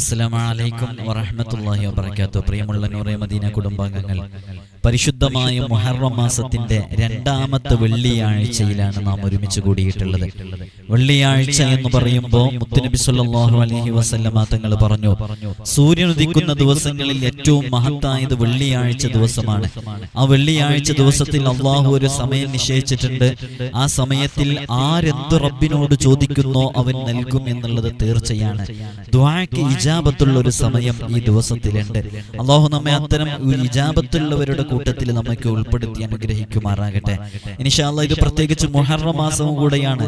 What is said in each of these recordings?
അസ്സലാമലൈക്കും വറഹമത്തല്ലാഹി വബർക്കാത്തു പ്രിയമുള്ള നൂറെ മദീന കുടുംബാംഗങ്ങൾ പരിശുദ്ധമായ മുഹറം മാസത്തിന്റെ രണ്ടാമത്തെ വെള്ളിയാഴ്ചയിലാണ് നാം ഒരുമിച്ച് കൂടിയിട്ടുള്ളത്. വെള്ളിയാഴ്ച എന്ന് പറയുമ്പോൾ മുത്തുനബി സല്ലാഹു അലഹി വസല്ലമ തങ്ങൾ പറഞ്ഞു സൂര്യൻ ഉദിക്കുന്ന ദിവസങ്ങളിൽ ഏറ്റവും മഹത്തായത് വെള്ളിയാഴ്ച ദിവസമാണ്. ആ വെള്ളിയാഴ്ച ദിവസത്തിൽ അള്ളാഹു ഒരു സമയം നിശ്ചയിച്ചിട്ടുണ്ട്. ആ സമയത്തിൽ ആരെന്ത് റബ്ബിനോട് ചോദിക്കുന്നോ അവൻ നൽകും എന്നുള്ളത് തീർച്ചയാണ്. ദ്വാക്ക് ഇജാബത്തുള്ള ഒരു സമയം ഈ ദിവസത്തിലുണ്ട്. അള്ളാഹു നമ്മെ അത്തരം ഇജാബത്തുള്ളവരുടെ കൂട്ടത്തിൽ നമുക്ക് ഉൾപ്പെടുത്തി അനുഗ്രഹിക്കുമാറാകട്ടെ. ഇനിഷാല്ല ഇത് പ്രത്യേകിച്ച് മുഹറ മാസവും കൂടെയാണ്.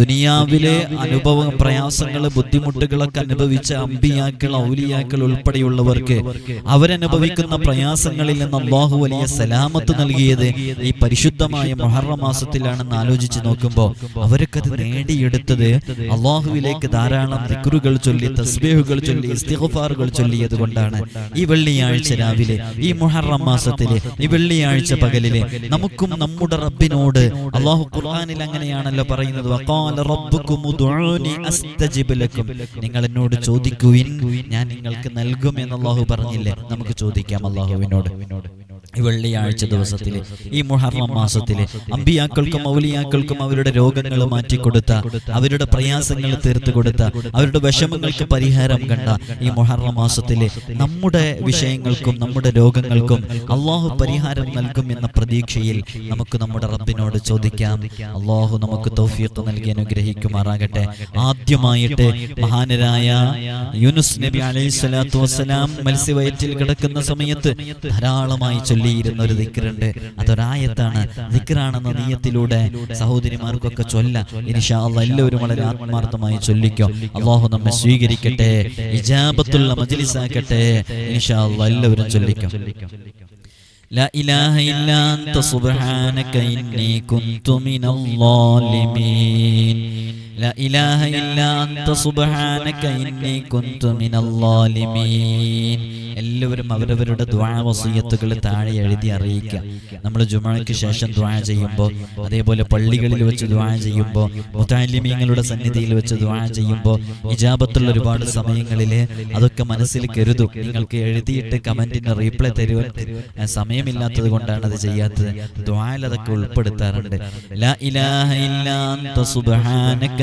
ദുനിയാവിലെ അനുഭവ പ്രയാസങ്ങൾ ബുദ്ധിമുട്ടുകളൊക്കെ അനുഭവിച്ച അമ്പിയാക്കൾ ഔലിയാക്കൾ ഉൾപ്പെടെയുള്ളവർക്ക് അവരനുഭവിക്കുന്ന പ്രയാസങ്ങളിൽ നിന്ന് അള്ളാഹു വലിയ സലാമത്ത് നൽകിയത് ഈ പരിശുദ്ധമായ മുഹറ മാസത്തിലാണെന്ന് ആലോചിച്ച് നോക്കുമ്പോൾ അവർക്കത് നേടിയെടുത്തത് അള്ളാഹുവിലേക്ക് ധാരാളം ദിക്റുകൾ ചൊല്ലി തസ്ബേഹുകൾ ചൊല്ലി ഇസ്തിഗ്ഫാറുകൾ ചൊല്ലിയത് കൊണ്ടാണ് ഈ വെള്ളിയാഴ്ച രാവിലെ ഈ മുഹറം മാസത്തിലെ ഈ വെള്ളിയാഴ്ച പകലിലെ നമുക്കും നമ്മുടെ റബ്ബിനോട് അള്ളാഹു ഖുർആനിൽ അങ്ങനെയാണല്ലോ പറയുന്നത്. നിങ്ങൾ എന്നോട് ചോദിക്കുവിൻ ഞാൻ നിങ്ങൾക്ക് നൽകും എന്ന് അള്ളാഹു പറഞ്ഞില്ലേ? നമുക്ക് ചോദിക്കാം അള്ളാഹുവിനോട് വെള്ളിയാഴ്ച ദിവസത്തിലെ ഈ മുഹറം മാസത്തിലെ അമ്പിയാക്കൾക്കും മൗലിയാക്കൾക്കും അവരുടെ രോഗങ്ങൾ മാറ്റിക്കൊടുത്ത അവരുടെ പ്രയാസങ്ങൾ തീർത്തു കൊടുത്ത അവരുടെ വിഷമങ്ങൾക്ക് പരിഹാരം കണ്ട ഈ മുഹറം മാസത്തിലെ നമ്മുടെ വിഷയങ്ങൾക്കും നമ്മുടെ രോഗങ്ങൾക്കും അള്ളാഹു പരിഹാരം നൽകും എന്ന പ്രതീക്ഷയിൽ നമുക്ക് നമ്മുടെ റബ്ബിനോട് ചോദിക്കാം. അള്ളാഹു നമുക്ക് തൗഫീഖ് നൽകി അനുഗ്രഹിക്കുമാറാകട്ടെ. ആദ്യമായിട്ട് മഹാനരായ യുനുസ് നബി അലൈഹി സ്വലാത്തു വസ്സലാം മത്സ്യവയറ്റിൽ കിടക്കുന്ന സമയത്ത് ധാരാളമായി ചൊല്ലിയിരുന്ന ഒരു ദിക്കറുണ്ട് അതൊരായത്താണ് ദിക്കറാണെന്ന നീയത്തിലൂടെ സഹോദരിമാർക്കൊക്കെ ചൊല്ല ഇനിഷാ അള്ളാഹ് എല്ലാവരും വളരെ ആത്മാർത്ഥമായി ചൊല്ലിക്കോ അള്ളാഹു നമ്മെ സ്വീകരിക്കട്ടെ ഇജാബത്തുള്ള മജ്ലിസാക്കട്ടെ ഇനിഷാ അള്ളാഹ് എല്ലാവരും ചൊല്ലിക്കോ لا إله إلا أنت سبحانك إني كنت من الظالمين لا إله إلا أنت سبحانك إني كنت من الظالمين എല്ലാവരും അവരവരുടെ ദ്വാവസീയത്തുകൾ താഴെ എഴുതി അറിയിക്കുക നമ്മൾ ജുമാക്ക് ശേഷം ദ്വാ ചെയ്യുമ്പോൾ അതേപോലെ പള്ളികളിൽ വെച്ച് ദ്വാ ചെയ്യുമ്പോൾ മുത്താലിമീങ്ങളുടെ സന്നിധിയിൽ വെച്ച് ദ്വാ ചെയ്യുമ്പോൾ ഇജാബത്തുള്ള ഒരുപാട് സമയങ്ങളിൽ അതൊക്കെ മനസ്സിൽ കരുതും നിങ്ങൾക്ക് എഴുതിയിട്ട് കമന്റിന് റീപ്ലൈ തരുവാൻ ഏഹ്, സമയമില്ലാത്തത് കൊണ്ടാണ് അത് ചെയ്യാത്തത് ദ്വായിൽ അതൊക്കെ ഉൾപ്പെടുത്താറുണ്ട് ലാ ഇലാഹ ഇല്ലാ അൻത സുബ്ഹാനക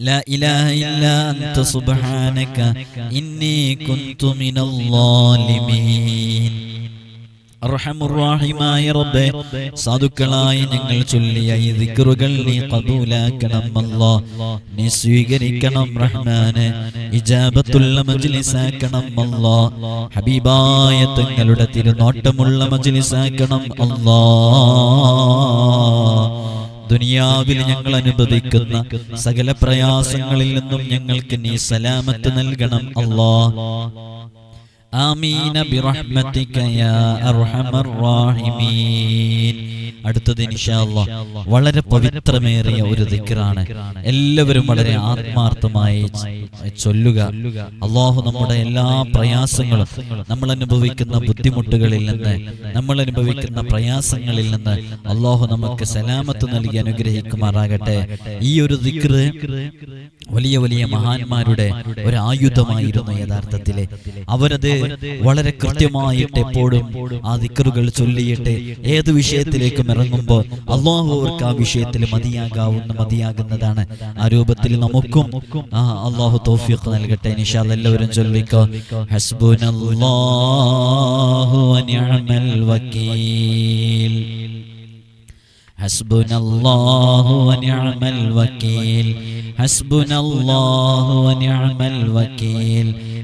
لا إله إلا أنت سبحانك إني كنت من الظالمين അർഹമുറാഹിമായ റബ്ബേ സാധുക്കളായി ഞങ്ങൾ ചൊല്ലിയ ഈ ദിക്റുകൾ നീ കബൂലാക്കണം അല്ലാ നീ സ്വീകരിക്കണം റഹ്മാന് ഇജാബത്തുള്ള മജ്ലിസാക്കണം അല്ലാ ഹബീബായ തങ്ങളുടെ തിരുനോട്ടമുള്ള മജ്ലിസാക്കണം അല്ലാ ദുനിയാവിൽ ഞങ്ങൾ അനുഭവിക്കുന്ന സകല പ്രയാസങ്ങളിൽ നിന്നും ഞങ്ങൾക്ക് നീ സലാമത്ത് നൽകണം. അല്ലാ ആമീന ബിറഹ്മതിക യാ അർഹമർ റാഹിമീൻ. അടുത്തത് ഇൻഷാല്ലാ വളരെ പവിത്രമേറിയ ഒരു ദിക്റാണ്. എല്ലാവരും വളരെ ആത്മാർത്ഥമായി ചൊല്ലുക. അള്ളാഹു നമ്മുടെ എല്ലാ പ്രയാസങ്ങളും നമ്മൾ അനുഭവിക്കുന്ന ബുദ്ധിമുട്ടുകളിൽ നിന്ന് നമ്മൾ അനുഭവിക്കുന്ന പ്രയാസങ്ങളിൽ നിന്ന് അള്ളാഹു നമുക്ക് സലാമത്ത് നൽകി അനുഗ്രഹിക്കുമാറാകട്ടെ. ഈ ഒരു ദിക്റ് വലിയ വലിയ മഹാന്മാരുടെ ഒരു ആയുധമായിരുന്നു യഥാർത്ഥത്തിൽ. അവരത് വളരെ കൃത്യമായിട്ട് എപ്പോഴും ആ ദിക്കറുകൾ ചൊല്ലിയിട്ട് ഏത് വിഷയത്തിലേക്കും ഇറങ്ങുമ്പോൾ അള്ളാഹു അവർക്ക് ആ വിഷയത്തിൽ മതിയാകാവുന്ന മതിയാകുന്നതാണ് ആ രൂപത്തിൽ നമുക്കും ആ അള്ളാഹു തോഫിയൊക്കെ നൽകട്ടെ നിഷാൽ എല്ലാവരും ചൊല്ലിക്കോ ഹസ്ബുനല്ലാഹു വനിഅമൽ വക്കീൽ حسبنا الله ونعم الوكيل حسبنا الله ونعم الوكيل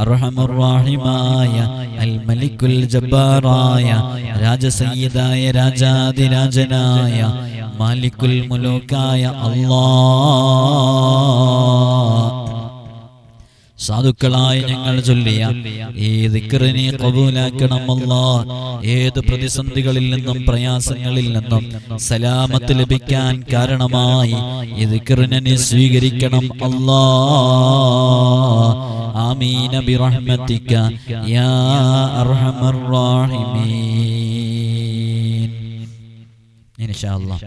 അർഹമുറാഹിമായ അൽ മലിക്കുൽ ജബ്ബാറായ രാജസയ്യിദായ രാജാതിരാജനായ മാലിക്കുൽ മുലൂക്കായ അല്ലാ സാധുക്കളായ ഞങ്ങൾ ചൊല്ലിയ ഈ ദിക്കറിനെ കബൂലാക്കണം അല്ലാ ഏത് പ്രതിസന്ധികളിൽ നിന്നും പ്രയാസങ്ങളിൽ നിന്നും സലാമത്ത് ലഭിക്കാൻ കാരണമായി ഈ ദിക്കറിനെ സ്വീകരിക്കണം അല്ലാ ആമീന ബിറഹ്മതിക യാ അർഹമർ റാഹിമീൻ. ഇൻഷാ അല്ലാഹ്.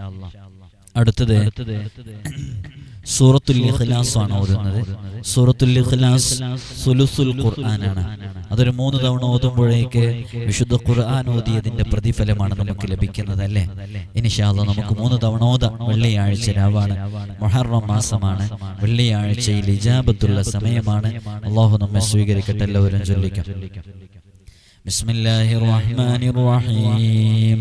അടുത്തത്. സൂറത്തുൽ ഇഖ്ലാസ് ആണ് ഓതുന്നത്. സൂറത്തുൽ ഇഖ്ലാസ് സുലുസുൽ ഖുർആനാണ്. അതൊരു മൂന്ന് തവണ ഓതുമ്പോഴേക്ക് വിശുദ്ധ ഖുർആൻ ഓതിയതിന്റെ പ്രതിഫലമാണ് നമുക്ക് ലഭിക്കുന്നത് അല്ലേ ഇനിഷാല്ല നമുക്ക് മൂന്ന് തവണ ഓത. വെള്ളിയാഴ്ച രാവാണ്. മൊഹറം മാസമാണ്. വെള്ളിയാഴ്ചയിൽ ഇജാബത്തുള്ള സമയമാണ്. അള്ളാഹു നമ്മെ സ്വീകരിക്കട്ടെ എല്ലാവരും ചൊല്ലിക്കാം. ബിസ്മില്ലാഹിർ റഹ്മാനിർ റഹീം.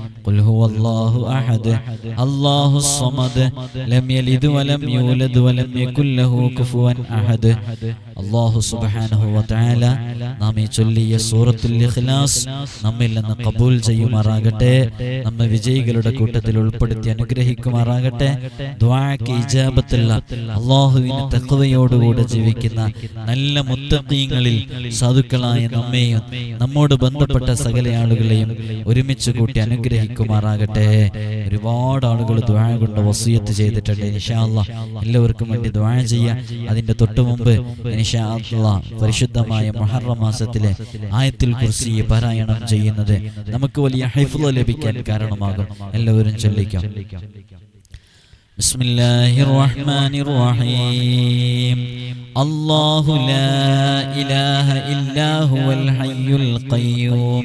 قل هو الله أحد الله الصمد لم يلد ولم يولد ولم يكن له كفوا أحد അള്ളാഹു സുബ്ഹാനഹു വതആല നാം ഈ ചൊല്ലിയ സൂറത്തുൽ ഇഖ്ലാസ് നമ്മിൽ നിന്ന് കബൂൽ ചെയ്യുമാറാകട്ടെ നമ്മെ വിജയികളുടെ കൂട്ടത്തിൽ ഉൾപ്പെടുത്തി അനുഗ്രഹിക്കുമാറാകട്ടെ ദുആക്ക് ഇജാബത്തുള്ള അള്ളാഹുവിന് തഖ്വയോടുകൂടെ ജീവിക്കുന്ന നല്ല മുത്തഖീങ്ങളിൽ സാധുക്കളായ നമ്മെയും നമ്മോട് ബന്ധപ്പെട്ട സകല ആളുകളെയും ഒരുമിച്ച് കൂട്ടി അനുഗ്രഹിക്കുമാറാകട്ടെ ഒരുപാട് ആളുകൾ ദുആ കൊണ്ട് വസിയത്ത് ചെയ്തിട്ടുണ്ട് ഇൻഷാ അല്ലാഹ് എല്ലാവർക്കും വേണ്ടി ദുആ ചെയ്യാം അതിന്റെ തൊട്ടു മുമ്പ് ഇൻഷാ അല്ലാഹ് പരിശുദ്ധമായ മുഹറം മാസത്തിലെ ആയത്തിൽ കുർസി പാരായണം ചെയ്യുന്നത് നമുക്ക് വലിയ ഹൈഫുള്ള ലഭിക്കാൻ കാരണമാകും എല്ലാവരും ചൊല്ലിക്കാം بسم الله الرحمن الرحيم الله لا إله إلا هو الحي القيوم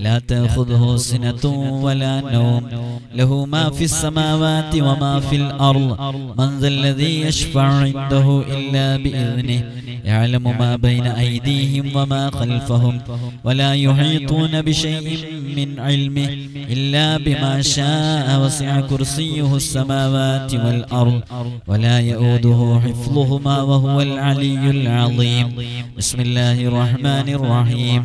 لا تأخذه سنة ولا نوم. له ما في السماوات وما في الأرض. من ذا الذي يشفع عنده إلا بإذنه. يعلم ما بين أيديهم وما خلفهم. ولا يحيطون بشيء من علمه إلا بما شاء وسع كرسيه السماوات والأرض. ولا يؤوده حفظهما وهو العلي العظيم. بسم الله الرحمن الرحيم.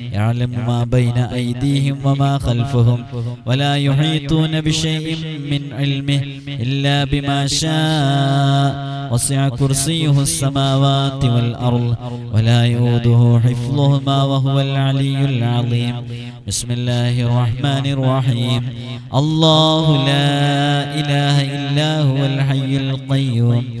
يعلم ما بين أيديهم وما خلفهم. ولا يحيطون بشيء من علمه إلا بما شاء. وسع كرسيه السماوات والأرض. ولا يؤوده حفظهما وهو العلي العظيم. بسم الله الرحمن الرحيم. الله لا إله إلا هو الحي القيوم.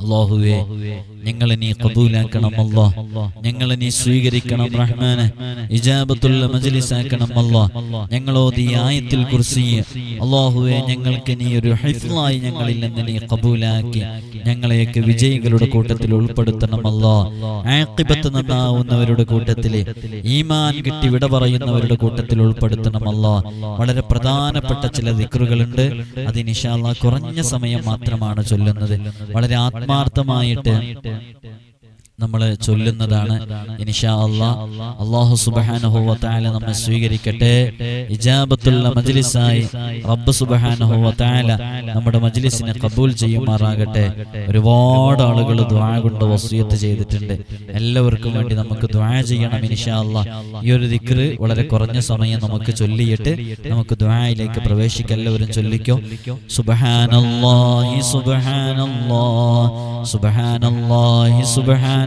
അള്ളാഹുവെ. ഞങ്ങളെ നീ കബൂലാക്കണം അല്ലോ. ഞങ്ങളെ നീ സ്വീകരിക്കണം റഹ്മാനെ. ഇജാബത്തുള്ള മജ്ലിസാക്കണം അല്ലോ. ഞങ്ങളോതി ആയത്തിൽ കുറിച്ച് അള്ളാഹുവെ ഞങ്ങൾക്ക് നീ ഒരു ഹൈഫിലായി ഞങ്ങളിൽ നിന്ന് നീ കബൂലാക്കി ഞങ്ങളെയൊക്കെ വിജയികളുടെ കൂട്ടത്തിൽ ഉൾപ്പെടുത്തണം അല്ലോ. ആക്കിപത്ത് നന്നാവുന്നവരുടെ കൂട്ടത്തിൽ ഈമാൻ കിട്ടി വിട പറയുന്നവരുടെ കൂട്ടത്തിൽ ഉൾപ്പെടുത്തണം അല്ലോ. വളരെ പ്രധാനപ്പെട്ട ചില ദിക്റുകളുണ്ട്. അത് നിഷാല്ല കുറഞ്ഞ സമയം മാത്രമാണ് ചൊല്ലുന്നത്. വളരെ ആത്മാർത്ഥമായിട്ട് பண்ணிட்டு നമ്മൾ ചൊല്ലുന്നതാണ്. ഇൻഷാ അള്ളാ അള്ളാഹു സുബ്ഹാനഹു വ തആല നമ്മെ സ്വീകരിക്കട്ടെ. ഇജാബത്തുള്ള മജ്ലിസായി. റബ്ബ് സുബ്ഹാനഹു വ തആല നമ്മുടെ മജ്ലിസിനെ കബൂൽ ചെയ്യുമാറാകട്ടെ. ഒരുപാട് ആളുകൾ ദ്വാ കൊണ്ട് വസൂയത്ത് ചെയ്തിട്ടുണ്ട്. എല്ലാവർക്കും വേണ്ടി നമുക്ക് ദ്വാ ചെയ്യണം ഇൻഷാ അല്ലാ. ഈ ഒരു ദിക്ർ വളരെ കുറഞ്ഞ സമയം നമുക്ക് ചൊല്ലിയിട്ട് നമുക്ക് ദുആയിലേക്ക് പ്രവേശിക്കാം എല്ലാവരും ചൊല്ലിക്കോ. സുബ്ഹാനല്ലാഹി സുബ്ഹാനല്ലാഹ് സുബ്ഹാനല്ലാഹി സുബ്ഹാന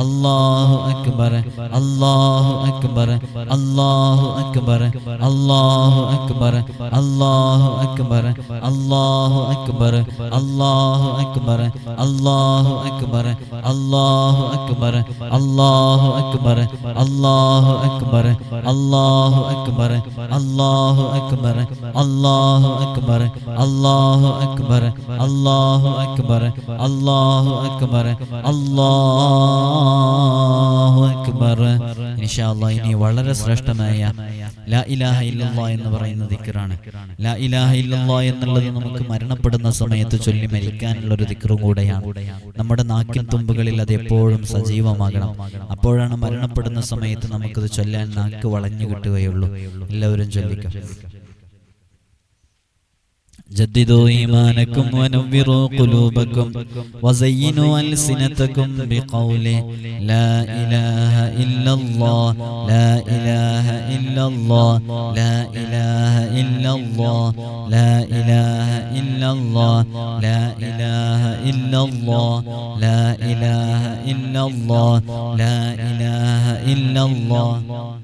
അള്ളാഹു അക്ബർ അള്ളാഹു അക്ബർ അള്ളാഹു അക്ബർ അള്ളാഹു അക്ബർ അള്ളാഹു അക്ബർ അള്ളാഹു അക്ബർ അള്ളാഹു അക്ബർ അള്ളാഹു അക്ബർ അള്ളാഹു അക്ബർ അള്ളാഹു അക്ബർ അള്ളാഹു അക്ബർ അള്ളാഹു അക്ബർ അള്ളാഹു അക്ബർ അള്ളാഹു അക്ബർ അള്ളാഹു അക്ബർ അള്ളാഹു അക്ബർ അള്ളാഹു അക്ബർ അള്ളാഹു അള്ളാഹു അക്ബർ ഇൻഷാല്ലാ ഇനി വളരെ ശ്രേഷ്ഠമായ ലാ ഇലാഹ ഇല്ലല്ലാ എന്ന് പറയുന്ന ദിക്കറാണ് ലാ ഇലാഹ ഇല്ലല്ലാ എന്നുള്ളത് നമുക്ക് മരണപ്പെടുന്ന സമയത്ത് ചൊല്ലി മരിക്കാനുള്ള ഒരു ദിക്കറും കൂടെയാണ്. നമ്മുടെ നാക്കിൻ തുമ്പുകളിൽ അത് എപ്പോഴും സജീവമാകണം. അപ്പോഴാണ് മരണപ്പെടുന്ന സമയത്ത് നമുക്കത് ചൊല്ലാൻ നാക്ക് വളഞ്ഞു കിട്ടുകയുള്ളൂ. എല്ലാവരും ചൊല്ലിക്കാം. جددوا إيمانكم ونوروا قلوبكم وزينوا ألسنتكم بقول لا إله إلا الله لا إله إلا الله لا إله إلا الله لا إله إلا الله لا إله إلا الله لا إله إلا الله لا إله إلا الله.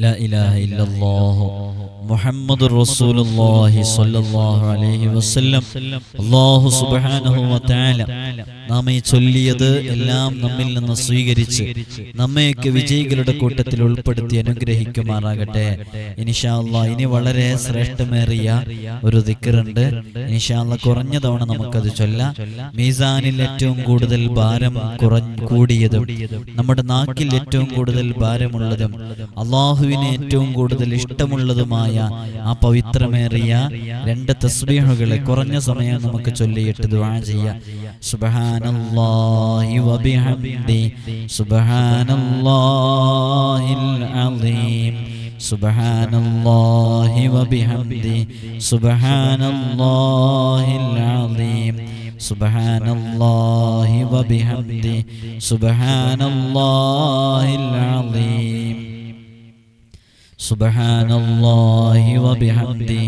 لا إله إلا الله محمد رسول الله صلى الله عليه وسلم الله سبحانه وتعالى നാം ഈ ചൊല്ലിയത് എല്ലാം നമ്മിൽ നിന്ന് സ്വീകരിച്ച് നമ്മയൊക്കെ വിജയികളുടെ കൂട്ടത്തിൽ ഉൾപ്പെടുത്തി അനുഗ്രഹിക്കുമാറാകട്ടെ. ഇനിഷാല്ല ഇനി വളരെ ശ്രേഷ്ഠമേറിയ ഒരു ദിക്കറുണ്ട് ഇനിഷാല്ല കുറഞ്ഞ തവണ നമുക്കത് ചൊല്ലാം. മീസാനിൽ ഏറ്റവും കൂടുതൽ ഭാരം കുറഞ്ഞ കൂടിയതും നമ്മുടെ നാക്കിൽ ഏറ്റവും കൂടുതൽ ഭാരമുള്ളതും അള്ളാഹുവിന് ഏറ്റവും കൂടുതൽ ഇഷ്ടമുള്ളതുമായ ആ പവിത്രമേറിയ രണ്ട് തസ്ബീഹുകളെ കുറഞ്ഞ സമയം നമുക്ക് ചൊല്ലിയിട്ട് ദുആ ചെയ്യാം. സുബ്ഹാനല്ലാഹി വബിഹംദി സുബ്ഹാനല്ലാഹിൽ അലീം സുബ്ഹാനല്ലാഹി വബിഹംദി സുബ്ഹാനല്ലാഹിൽ അലീം سبحان الله وبحمده سبحان الله العظيم سبحان الله وبحمده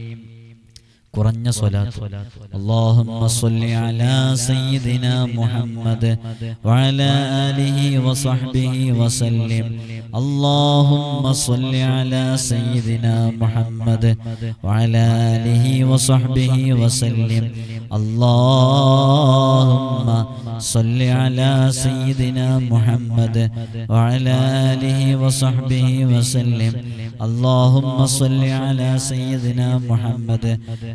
കുറഞ്ഞ സ്വലാത്ത്. അല്ലാഹുമ്മ സ്വല്ലി അലാ സയ്യിദിന മുഹമ്മദ് വഅലാ ആലിഹി വസഹ്ബിഹി വസല്ലിം. അല്ലാഹുമ്മ സ്വല്ലി അലാ സയ്യിദിന മുഹമ്മദ് വഅലാ ആലിഹി വസഹ്ബിഹി വസല്ലിം. അല്ലാഹുമ്മ സ്വല്ലി അലാ സയ്യിദിന മുഹമ്മദ് വഅലാ ആലിഹി വസഹ്ബിഹി വസല്ലിം. അല്ലാഹുമ്മ സ്വല്ലി അലാ സയ്യിദിന മുഹമ്മദ്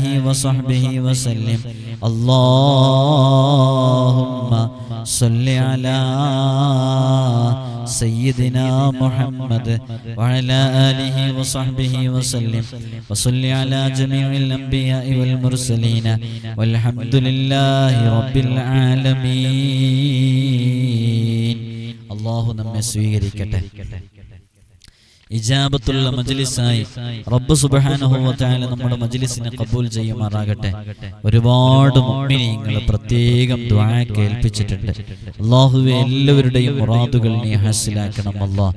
آله وصحبه وسلم اللهم صل على سيدنا محمد وعلى آله وصحبه وسلم وصل على جميع الأنبياء والمرسلين والحمد لله رب العالمين الله نمسوي ركته ഇജാബത്തുള്ള മജ്ലിസായി. റബ്ബ് വ നമ്മുടെ മജ്ലിസിനെ കബൂൽ ചെയ്യുമാറാകട്ടെ. ഒരുപാട് മുഅ്മിനീങ്ങൾ പ്രത്യേകം ദുആ കേൾപ്പിച്ചിട്ടുണ്ട്. അല്ലാഹുവേ എല്ലാവരുടെയും മുറാദുകൾ നീ ഹാസിലാക്കണം അല്ലാഹ്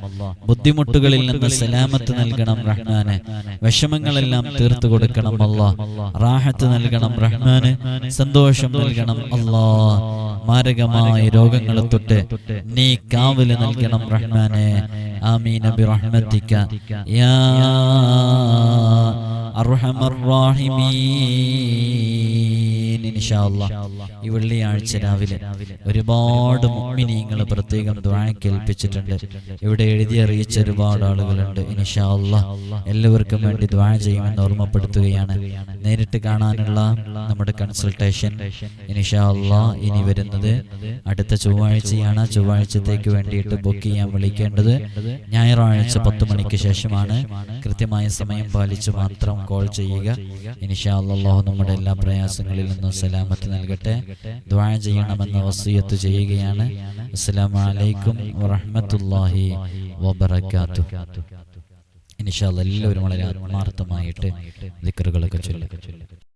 ബുദ്ധിമുട്ടുകളിൽ നിന്ന് സലാമത്ത് നൽകണം റഹ്മാന്. വിഷമങ്ങളെല്ലാം തീർത്തു കൊടുക്കണം അല്ലാഹ് റാഹത്ത് നൽകണം റഹ്മാന്. സന്തോഷം നൽകണം അല്ലാഹ് മാരകമായ രോഗങ്ങളെ തൊട്ട് നീ കാവൽ നൽകണം റഹ്മാനെ. آمين برحمتك. يا ഈ വെള്ളിയാഴ്ച രാവിലെ ഒരുപാട് മുമ്മിനിങ്ങൾ പ്രത്യേകം ദുആ കേൾപ്പിച്ചിട്ടുണ്ട്. ഇവിടെ എഴുതി അറിയിച്ച ഒരുപാട് ആളുകളുണ്ട്. ഇൻഷാ അല്ലാഹ് എല്ലാവർക്കും വേണ്ടി ദ്വാഴ ചെയ്യുമെന്ന് ഓർമ്മപ്പെടുത്തുകയാണ്. നേരിട്ട് കാണാനുള്ള നമ്മുടെ കൺസൾട്ടേഷൻ ഇൻഷാ അല്ലാഹ് ഇനി വരുന്നത് അടുത്ത ചൊവ്വാഴ്ചയാണ്. ചൊവ്വാഴ്ചത്തേക്ക് വേണ്ടിയിട്ട് ബുക്ക് ചെയ്യാൻ വിളിക്കേണ്ടത് ഞായറാഴ്ച പത്ത് മണിക്ക് ശേഷമാണ്. കൃത്യമായ സമയം പാലിച്ചു മാത്രം കോൾ ചെയ്യുക. അല്ലാഹ് നമ്മുടെ എല്ലാ പ്രയാസങ്ങളിൽ നിന്നും സലാമത്ത് നൽകട്ടെ. ദുആ ചെയ്യണമെന്ന് വസീയത്ത് ചെയ്യുകയാണ്. അസ്സലാമു അലൈക്കും വറഹ്മത്തുള്ളാഹി വബറകാതുഹു. ഇൻഷാ അല്ലാഹ് എല്ലാവരും വളരെ ആത്മാർത്ഥമായിട്ട് ദിക്റുകളൊക്കെ ചൊല്ലുക.